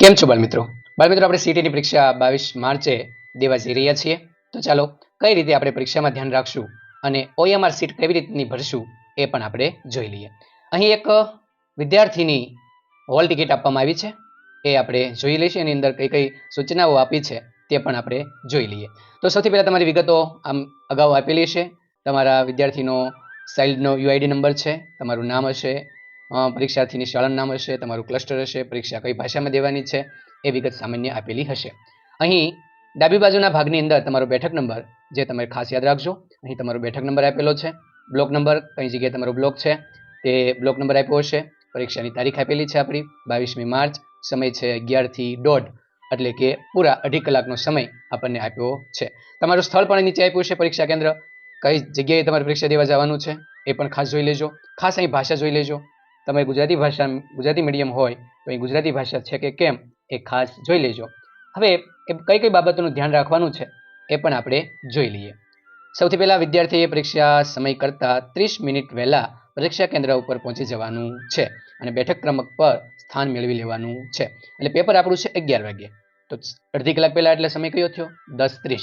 કેમ છો બાળમિત્રો? બાળમિત્રો, આપણે સીટીની પરીક્ષા બાવીસ માર્ચે દેવા જઈ રહ્યા છીએ. તો ચાલો, કઈ રીતે આપણે પરીક્ષામાં ધ્યાન રાખશું અને ઓએમઆર સીટ કેવી રીતની ભરશું એ પણ આપણે જોઈ લઈએ. અહીં એક વિદ્યાર્થીની હોલ ટિકિટ આપવામાં આવી છે. એ આપણે જોઈ લઈશું. એની અંદર કઈ કઈ સૂચનાઓ આપી છે તે પણ આપણે જોઈ લઈએ. તો સૌથી પહેલાં તમારી વિગતો આમ અગાઉ આપેલી છે તમારા વિદ્યાર્થીનો ચાઇલ્ડનો યુઆઈડી નંબર છે, તમારું નામ હશે પરીક્ષાર્થીની શાળાનું નામ હશે, તમારું ક્લસ્ટર હશે, પરીક્ષા કઈ ભાષામાં દેવાની છે, એ વિગત સામાન્ય આપેલી હશે. અહીં ડાબી બાજુના ભાગની અંદર તમારો બેઠક નંબર, જે તમે ખાસ યાદ રાખજો, અહીં તમારો બેઠક નંબર આપેલો છે, બ્લોક નંબર, કઈ જગ્યાએ તમારો બ્લોક છે, તે બ્લોક નંબર આપ્યો હશે, પરીક્ષાની તારીખ આપેલી છે આપણી, બાવીસમી માર્ચ, સમય છે અગિયારથી દોઢ, એટલે કે પૂરા અઢી કલાકનો સમય આપણને આપ્યો છે. તમારું સ્થળ પણ નીચે આપ્યું છે પરીક્ષા કેન્દ્ર, કઈ જગ્યાએ તમારે પરીક્ષા દેવા જવાનું છે, એ પણ ખાસ જોઈ લેજો, ખાસ અહીં ભાષા જોઈ લેજો તમે ગુજરાતી ભાષા, ગુજરાતી મીડિયમ હોય, તો એ ગુજરાતી ભાષા છે કે કેમ, એ ખાસ જોઈ લેજો. હવે એ કઈ કઈ બાબતોનું ધ્યાન રાખવાનું છે, એ પણ આપણે જોઈ લઈએ. સૌથી પહેલાં વિદ્યાર્થીએ પરીક્ષા સમય કરતાં ત્રીસ મિનિટ વહેલા પરીક્ષા કેન્દ્ર ઉપર પહોંચી જવાનું છે અને બેઠક ક્રમક પર સ્થાન મેળવી લેવાનું છે. એટલે પેપર આપણું છે અગિયાર વાગે. તો અડધી કલાક પહેલાં એટલે સમય કયો થયો? દસ ત્રીસ.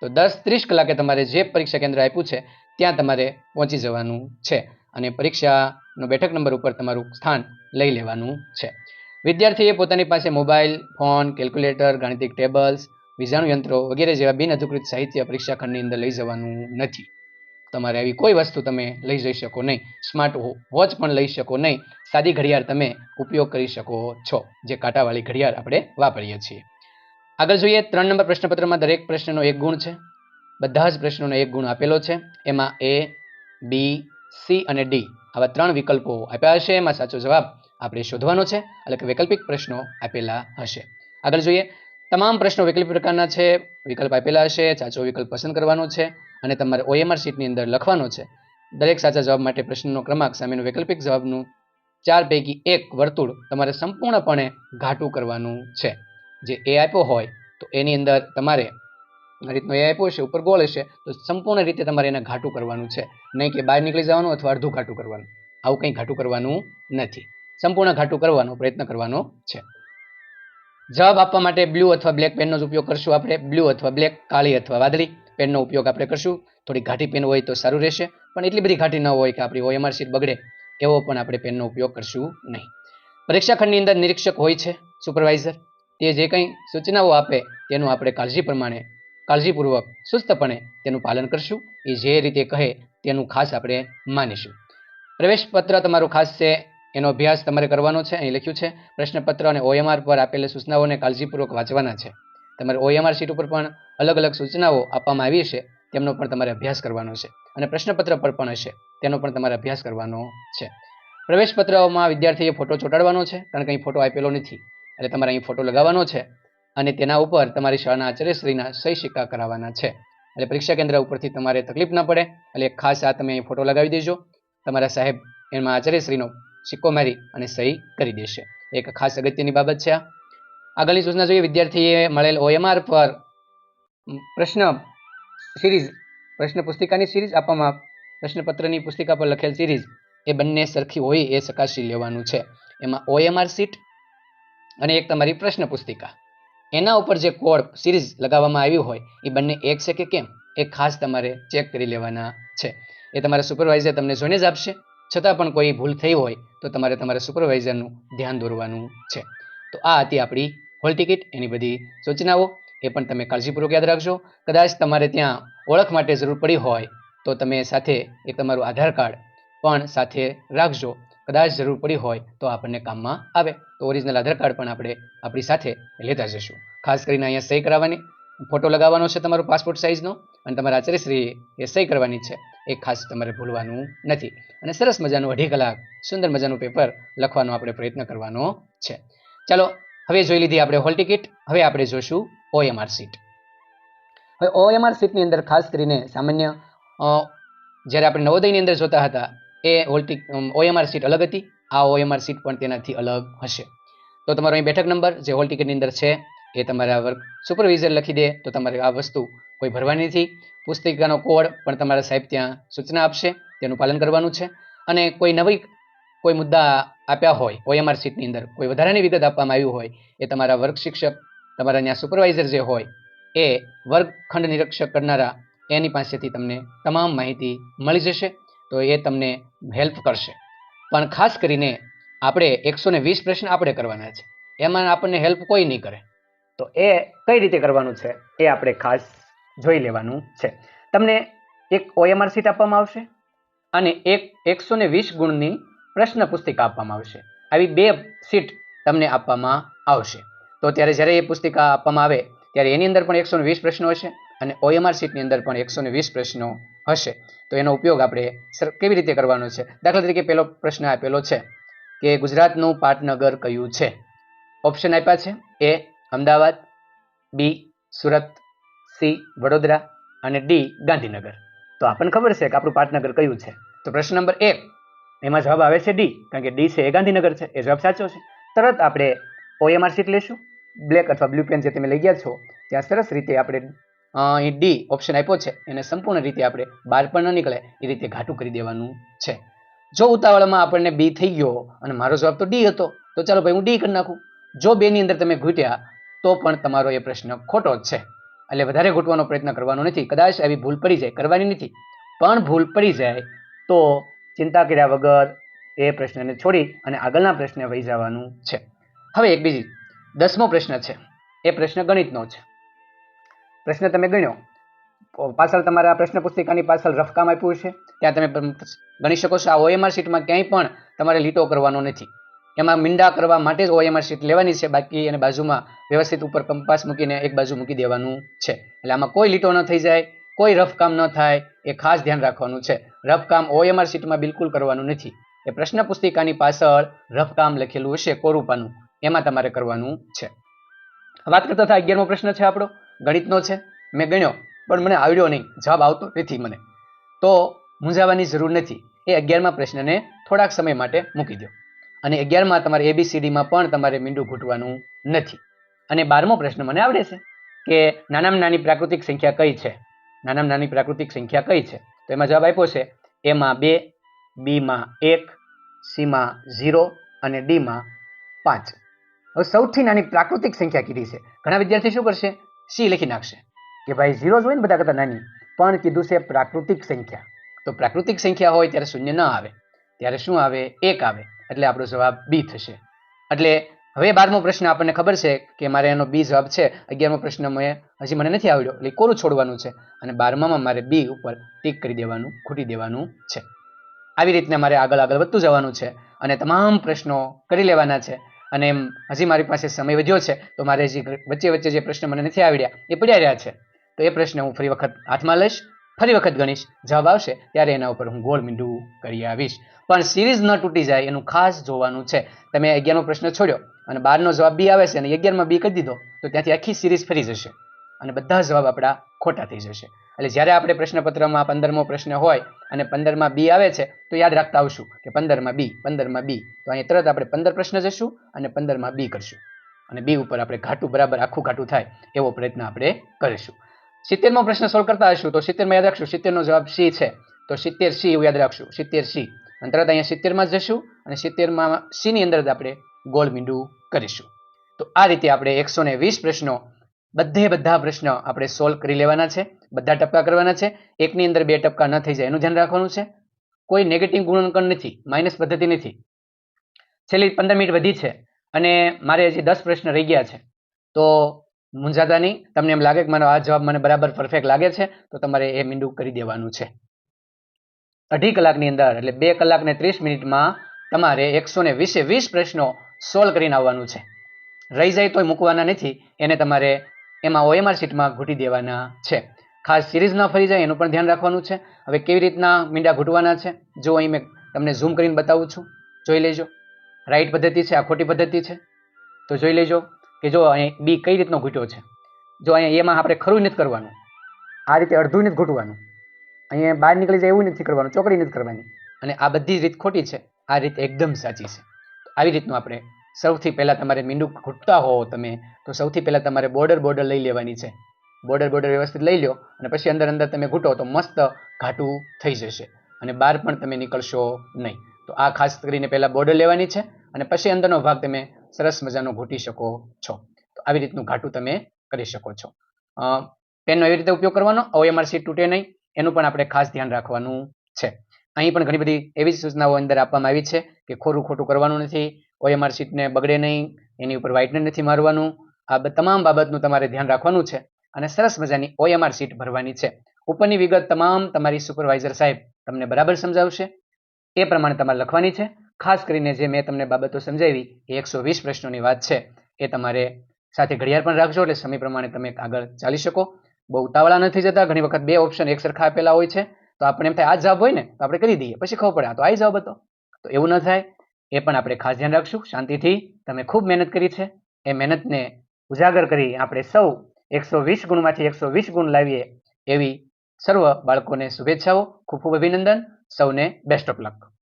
તો દસ ત્રીસ કલાકે તમારે જે પરીક્ષા કેન્દ્ર આપ્યું છે, ત્યાં તમારે પહોંચી જવાનું છે. અને પરીક્ષાનો બેઠક નંબર ઉપર તમારું સ્થાન લઈ લેવાનું છે. વિદ્યાર્થીએ પોતાની પાસે મોબાઈલ, ફોન, કેલ્ક્યુલેટર, ગાણિતિક ટેબલ્સ વિજાણુ યંત્રો વગેરે જેવા બિન અધિકૃત સાહિત્ય પરીક્ષા ખંડની અંદર લઈ જવાનું નથી. તમારે આવી કોઈ વસ્તુ તમે લઈ જઈ શકો નહીં. સ્માર્ટ વોચ પણ લઈ શકો નહીં. સાદી ઘડિયાળ તમે ઉપયોગ કરી શકો છો, જે કાંટાવાળી ઘડિયાળ આપણે વાપરીએ છીએ. આગળ જોઈએ, ત્રણ નંબર પ્રશ્નપત્રમાં દરેક પ્રશ્નનો એક ગુણ છે. બધા જ પ્રશ્નોનો એક ગુણ આપેલો છે. એમાં એ બી સી અને ડી આવા ત્રણ વિકલ્પો આપ્યા હશે, એમાં સાચો જવાબ આપણે શોધવાનો છે. એટલે કે વૈકલ્પિક પ્રશ્નો આપેલા હશે. આગળ જોઈએ. તમામ પ્રશ્નો વૈકલ્પિક પ્રકારના છે. વિકલ્પ આપેલા હશે, સાચો વિકલ્પ પસંદ કરવાનો છે અને તમારે ઓએમઆર શીટની અંદર લખવાનો છે. દરેક સાચા જવાબ માટે પ્રશ્નનો ક્રમાંક સામેનું વૈકલ્પિક જવાબનું ચાર પૈકી એક વર્તુળ તમારે સંપૂર્ણપણે ઘાટું કરવાનું છે. જે એ આપ્યો હોય, તો એની અંદર તમારે આ રીતનો એ આપ્યો છે ઉપર ગોળ હશે, તો સંપૂર્ણ રીતે તમારે એને ઘાટું કરવાનું છે. નહીં કે બહાર નીકળી જવાનું અથવા અડધું ઘાટું કરવાનું. આવું કંઈ ઘાટું કરવાનું નથી. સંપૂર્ણ ઘાટું કરવાનો પ્રયત્ન કરવાનો છે. જવાબ આપવા માટે બ્લુ અથવા બ્લેક પેનનો જ ઉપયોગ કરશું આપણે. બ્લુ અથવા બ્લેક કાળી અથવા વાદળી પેનનો ઉપયોગ આપણે કરશું. થોડી ઘાટી પેન હોય તો સારું રહેશે. પણ એટલી બધી ઘાટી ન હોય કે આપણી ઓએમઆર શીટ બગડે, એવો પણ આપણે પેનનો ઉપયોગ કરશું નહીં. પરીક્ષા ખંડની અંદર નિરીક્ષક હોય છે સુપરવાઇઝર તે જે કંઈ સૂચનાઓ આપે, તેનું આપણે કાળજી પ્રમાણે, કાળજીપૂર્વક, સુસ્તપણે તેનું પાલન કરશું. એ જે રીતે કહે, તેનું ખાસ આપણે માનીશું. પ્રવેશ પત્ર તમારું ખાસ છે, એનો અભ્યાસ તમારે કરવાનો છે, અહીં લખ્યું છે, પ્રશ્નપત્ર અને ઓએમઆર પર આપેલી સૂચનાઓને કાળજીપૂર્વક વાંચવાના છે. તમારે ઓએમઆર શીટ ઉપર પણ અલગ અલગ સૂચનાઓ આપવામાં આવી છે, તેમનો પણ તમારે અભ્યાસ કરવાનો છે. અને પ્રશ્નપત્ર પર પણ હશે, તેનો પણ તમારે અભ્યાસ કરવાનો છે. પ્રવેશ પત્રમાં વિદ્યાર્થીએ ફોટો ચોંટાડવાનો છે, કારણ કે અહીં ફોટો આપેલો નથી. એટલે તમારે અહીં ફોટો લગાવવાનો છે અને તેના ઉપર તમારી શાળાના આચાર્યશ્રીના સહી સિક્કા કરાવવાના છે. એટલે પરીક્ષા કેન્દ્ર ઉપરથી તમારે તકલીફ ન પડે એટલે ખાસ આ તમે અહીં ફોટો લગાવી દેજો. તમારા સાહેબ એમાં આચાર્યશ્રીનો સિક્કો મારી અને સહી કરી દેશે. એક ખાસ અગત્યની બાબત છે આગળની સૂચના જોઈએ, વિદ્યાર્થીએ મળેલ ઓએમઆર પર પ્રશ્ન સિરીઝ, પ્રશ્ન પુસ્તિકાની સિરીઝ આપવામાં પ્રશ્નપત્રની પુસ્તિકા પર લખેલ સિરીઝ એ બંને સરખી હોય એ ચકાસી લેવાનું છે. એમાં ઓએમઆર સીટ અને એક તમારી પ્રશ્ન પુસ્તિકા. એના ઉપર જે કોડ સિરીઝ લગાવવામાં આવ્યું હોય, એ બંને એક છે કે કેમ? એ ખાસ તમારે ચેક કરી લેવાના છે. એ તમારા સુપરવાઇઝર તમને જોઈને જ આપશે. છતાં પણ કોઈ ભૂલ થઈ હોય તો તમારે તમારા સુપરવાઇઝરનું ધ્યાન દોરવાનું છે. તો આ હતી આપણી હોલ ટિકિટ એની બધી સૂચનાઓ એ પણ તમે કાળજીપૂર્વક યાદ રાખજો. કદાચ તમારે ત્યાં ઓળખ માટે જરૂર પડી હોય તો તમે સાથે એ તમારું આધાર કાર્ડ પણ સાથે રાખજો. કદાચ જરૂર પડી હોય તો આપણને કામમાં આવે. તો ઓરિજિનલ આધાર કાર્ડ પણ આપણે આપણી સાથે લેતા જઈશું. ખાસ કરીને અહીંયા સહી કરાવવાની. ફોટો લગાવવાનો છે તમારો પાસપોર્ટ સાઇઝનો અને તમારા આચાર્યશ્રી એ સહી કરવાની છે. એ ખાસ તમારે ભૂલવાનું નથી. અને સરસ મજાનું અઢી કલાક સુંદર મજાનું પેપર લખવાનો આપણે પ્રયત્ન કરવાનો છે. ચાલો, હવે જોઈ લીધી આપણે હોલ ટિકિટ હવે આપણે જોશું ઓએમઆર સીટ હવે ઓએમઆર સીટની અંદર ખાસ કરીને સામાન્ય જ્યારે આપણે નવોદયની અંદર જોતા હતા, એ હોલ ઓએમઆર સીટ અલગ હતી. આ ઓએમઆર સીટ પણ તેનાથી અલગ હશે. તો તમારો અહીં બેઠક નંબર જે હોલ ટિકિટની અંદર છે એ તમારા વર્ક સુપરવિઝર લખી દે, તો તમારે આ વસ્તુ કોઈ ભરવાની નથી. પુસ્તિકાનો કોડ પણ તમારા સાહેબ ત્યાં સૂચના આપશે, તેનું પાલન કરવાનું છે. અને કોઈ નવી કોઈ મુદ્દા આપ્યા હોય ઓએમઆર સીટની અંદર કોઈ વધારાની વિગત આપવામાં આવ્યું હોય, એ તમારા વર્ગ શિક્ષક, તમારા ત્યાં સુપરવાઇઝર જે હોય, એ વર્ગખંડ નિરીક્ષક કરનારા, એની પાસેથી તમને તમામ માહિતી મળી જશે, તો એ તમને હેલ્પ કરશે. પણ ખાસ કરીને આપણે એકસો વીસ પ્રશ્ન આપણે કરવાના છે. એમાં આપણને હેલ્પ કોઈ નહીં કરે. તો એ કઈ રીતે કરવાનું છે એ આપણે ખાસ જોઈ લેવાનું છે. તમને એક ઓએમઆર સીટ આપવામાં આવશે અને એક એકસો ને વીસ ગુણની પ્રશ્ન પુસ્તિકા આપવામાં આવશે. આવી બે સીટ તમને આપવામાં આવશે. તો ત્યારે જ્યારે એ પુસ્તિકા આપવામાં આવે, ત્યારે એની અંદર પણ એકસો વીસ પ્રશ્નો હશે અને ઓએમઆર સીટની અંદર પણ એકસો વીસ પ્રશ્નો હશે. તો એનો ઉપયોગ આપણે કેવી રીતે કરવાનો છે? દાખલા તરીકે પહેલો પ્રશ્ન આપેલો છે કે ગુજરાતનું પાટનગર કયું છે? ઓપ્શન આપ્યા છે. A Ahmedabad, B, Surat, C, Vadodara અને ડી, ગાંધીનગર. તો આપણને ખબર છે કે આપણું પાટનગર કયું છે? તો પ્રશ્ન નંબર એક, એમાં જવાબ આવે છે ડી, કારણ કે ડી છે એ ગાંધીનગર છે. એ જવાબ સાચો છે. તરત આપણે ઓએમઆર સીટ લેશું. બ્લેક અથવા બ્લુ પેન જે તમે લઈ ગયા છો, ત્યાં સરસ રીતે આપણે અહીં ડી ઓપ્શન આપ્યો છે. એને સંપૂર્ણ રીતે આપણે બહાર પણ ન નીકળે એ રીતે ઘાટું કરી દેવાનું છે. જો ઉતાવળમાં આપણને બી થઈ ગયો અને મારો જવાબ તો ડી હતો, તો ચાલો ભાઈ હું ડી કરી નાખું. જો બેની અંદર તમે ઘૂંટ્યા તો પણ તમારો એ પ્રશ્ન ખોટો જ છે. એટલે વધારે ઘૂંટવાનો પ્રયત્ન કરવાનો નથી. કદાચ આવી ભૂલ પડી જાય. કરવાની નથી. પણ ભૂલ પડી જાય તો ચિંતા કર્યા વગર એ પ્રશ્નને છોડી અને આગળના પ્રશ્ને વહી જવાનું છે. હવે એક બીજી, દસમો પ્રશ્ન છે. એ પ્રશ્ન ગણિતનો છે. પ્રશ્ન તમે ગણ્યો. પાછળ તમારા પ્રશ્ન પુસ્તિકાની પાછળ રફકામ આપ્યું છે. ત્યાં તમે ગણી શકો છો. આ ઓએમઆર શીટમાં ક્યાંય પણ તમારે લીટો કરવાનો નથી. એમાં મીંડા કરવા માટે જ ઓએમઆર શીટ લેવાની છે. બાકી એને બાજુમાં વ્યવસ્થિત ઉપર કંપાસ મૂકીને એક બાજુ મૂકી દેવાનું છે. એટલે આમાં કોઈ લીટો ન થઈ જાય, કોઈ રફ કામ ન થાય, એ ખાસ ધ્યાન રાખવાનું છે. રફ કામ ઓએમઆર શીટમાં બિલકુલ કરવાનું નથી. એ પ્રશ્ન પુસ્તિકાની પાછળ રફ કામ લખેલું હશે કોરુપાનું. એમાં તમારે કરવાનું છે. વાત કરતા હતા અગિયારમો પ્રશ્ન છે આપણો. ગણિતનો છે. મેં ગણ્યો, પણ મને આવડ્યો નહીં. જવાબ આવતો નથી મને. તો મૂંઝાવાની જરૂર નથી. એ અગિયારમા પ્રશ્નને થોડાક સમય માટે મૂકી દો અને અગિયારમાં તમારે એબીસીડીમાં પણ તમારે મીંડું ઘૂંટવાનું નથી. અને બારમો પ્રશ્ન મને આવડે છે કે નાનામાં નાની પ્રાકૃતિક સંખ્યા કઈ છે? નાનામાં નાની પ્રાકૃતિક સંખ્યા કઈ છે? તો એમાં જવાબ આપ્યો છે એમાં બે બીમાં એક સીમાં ઝીરો અને ડીમાં પાંચ. હવે સૌથી નાની પ્રાકૃતિક સંખ્યા કીધી છે. ઘણા વિદ્યાર્થી શું કરશે? સી લખી નાખશે કે ભાઈ ઝીરો જ હોય ને બધા કરતાં નાની, પણ કીધું છે પ્રાકૃતિક સંખ્યા. તો પ્રાકૃતિક સંખ્યા હોય ત્યારે શૂન્ય ન આવે. ત્યારે શું આવે? એક આવે. એટલે આપણો જવાબ બી થશે. એટલે હવે બારમો પ્રશ્ન આપણને ખબર છે કે મારે એનો બી જવાબ છે. અગિયારમો પ્રશ્ન મેં હજી મને નથી આવડ્યો. એટલે કોરું છોડવાનું છે? અને બારમામાં મારે બી ઉપર ટીક કરી દેવાનું, ખૂટી દેવાનું છે. આવી રીતના મારે આગળ આગળ વધતું જવાનું છે. અને તમામ પ્રશ્નો કરી લેવાના છે. અને એમ હજી મારી પાસે સમય વધ્યો છે, તો મારે હજી વચ્ચે વચ્ચે જે પ્રશ્ન મને નથી આવડ્યા, એ પડ્યા રહ્યા છે. તો એ પ્રશ્ન હું ફરી વખત હાથમાં લઈશ. ફરી વખત ગણીશ જવાબ આવશે ત્યારે એના ઉપર હું ગોળ મીંડું કરી આવીશ. પણ સિરીઝ ન તૂટી જાય એનું ખાસ જોવાનું છે. તમે અગિયારનો પ્રશ્ન છોડ્યો અને બારનો જવાબ બી આવે છે અને અગિયારમાં બી કરી દીધો, તો ત્યાંથી આખી સિરીઝ ફરી જશે અને બધા જવાબ આપણા ખોટા થઈ જશે. એટલે જ્યારે આપણે પ્રશ્નપત્રમાં પંદરમો પ્રશ્ન હોય અને પંદરમાં બી આવે છે, તો યાદ રાખતા આવશું કે પંદરમાં બી પંદરમાં બી. તો અહીંયા તરત આપણે પંદર પ્રશ્ન જશું અને પંદરમાં બી કરશું. અને બી ઉપર આપણે ઘાટું બરાબર આખું ઘાટું થાય એવો પ્રયત્ન આપણે કરીશું. સિત્તેરમો પ્રશ્ન સોલ્વ કરતા હશું તો સિત્તેરમાં યાદ રાખશું, સિત્તેરનો જવાબ સી છે. તો સિત્તેર સી એવું યાદ રાખશું. સિત્તેર સી અને તરત અહીંયા સિત્તેરમાં જશું અને સિત્તેરમાં સીની અંદર આપણે ગોળ મીંડું કરીશું. તો આ રીતે આપણે એકસો ને વીસ પ્રશ્નો, બધે બધા પ્રશ્નો આપણે સોલ્વ કરી લેવાના છે. બધા ટપકા કરવાના છે. એકની અંદર બે ટપકા ન થઈ જાય એનું ધ્યાન રાખવાનું છે. કોઈ નેગેટિવ ગુણાંકન નથી માઇનસ પદ્ધતિ નથી. છેલ્લી પંદર મિનિટ વધી છે અને મારે હજી દસ પ્રશ્ન રહી ગયા છે. તો મૂંઝાતા નહીં તમને એમ લાગે કે મારો આ જવાબ મને બરાબર પરફેક્ટ લાગે છે, તો તમારે એ મીંડું કરી દેવાનું છે. અઢી કલાકની અંદર, એટલે બે કલાક ને ત્રીસ મિનિટમાં તમારે એકસો ને વીસે વીસ પ્રશ્નો સોલ્વ કરીને આવવાનું છે. રહી જાય તોય મૂકવાના નથી, એને તમારે એમાં ઓએમઆર શીટમાં ઘૂંટી દેવાના છે. ખાસ સિરીઝ ન ફરી જાય, એનું પણ ધ્યાન રાખવાનું છે. હવે કેવી રીતના મીંડા ઘૂંટવાના છે, જો અહીં મેં તમને ઝૂમ કરીને બતાવું છું. જોઈ લેજો. રાઈટ પદ્ધતિ છે, આ ખોટી પદ્ધતિ છે. તો જોઈ લેજો. કે જો અહીં બી કઈ રીતનો ઘૂંટ્યો છે? જો અહીંયા એમાં આપણે ખરું નથી કરવાનું, આ રીતે અડધું નથી ઘૂંટવાનું, અહીંયા બહાર નીકળી જાય એવું નથી કરવાનું, ચોકડી નથી કરવાની. અને આ બધી રીત ખોટી છે. આ રીત એકદમ સાચી છે. આવી રીતનું આપણે સૌથી પહેલાં તમારે મીંડું ઘૂંટતા હોવ તમે, તો સૌથી પહેલાં તમારે બોર્ડર બોર્ડર લઈ લેવાની છે. બોર્ડર બોર્ડર વ્યવસ્થિત લઈ લો અને પછી અંદર અંદર તમે ઘૂંટો તો મસ્ત ઘાટું થઈ જશે અને બહાર પણ તમે નીકળશો નહીં. તો આ ખાસ કરીને પહેલાં બોર્ડર લેવાની છે અને પછી અંદરનો ભાગ તમે સરસ મજાનો ઘૂંટી શકો છો. તો આવી રીતનું ઘાટું તમે કરી શકો છો. પેનનો એવી રીતે ઉપયોગ કરવાનો ઓએમઆર સીટ તૂટે નહીં, એનું પણ આપણે ખાસ ધ્યાન રાખવાનું છે. અહીં પણ ઘણી બધી એવી સૂચનાઓ અંદર આપવામાં આવી છે કે ખોરું ખોટું કરવાનું નથી ઓએમઆર સીટને બગડે નહીં, એની ઉપર વ્હાઇટનર નથી મારવાનું. આ તમામ બાબતનું તમારે ધ્યાન રાખવાનું છે અને સરસ મજાની ઓએમઆર સીટ ભરવાની છે. ઉપરની વિગત તમામ તમારી સુપરવાઇઝર સાહેબ તમને બરાબર સમજાવશે. એ પ્રમાણે તમારે લખવાની છે. ખાસ કરીને જે મેં તમને બાબતો સમજાવી, એ એકસો વીસ પ્રશ્નોની વાત છે. એ તમારે સાથે ઘડિયાળ પણ રાખજો, એટલે સમય પ્રમાણે તમે આગળ ચાલી શકો. બહુ ઉતાવળા નથી જતા, ઘણી વખત બે ઓપ્શન એક સરખા આપેલા હોય છે. તો આપણે એમ થાય, આ જવાબ હોય ને, તો આપણે કરી દઈએ. પછી ખબર પડે, આ તો આ જવાબ હતો. તો એવું ન થાય. એ પણ આપણે ખાસ ધ્યાન રાખશું. શાંતિથી તમે ખૂબ મહેનત કરી છે. એ મહેનતને ઉજાગર કરી આપણે સૌ એકસો વીસ ગુણમાંથી એકસો વીસ ગુણ લાવીએ એવી સર્વ બાળકોને શુભેચ્છાઓ. ખૂબ ખૂબ અભિનંદન. સૌને બેસ્ટ ઓફ લક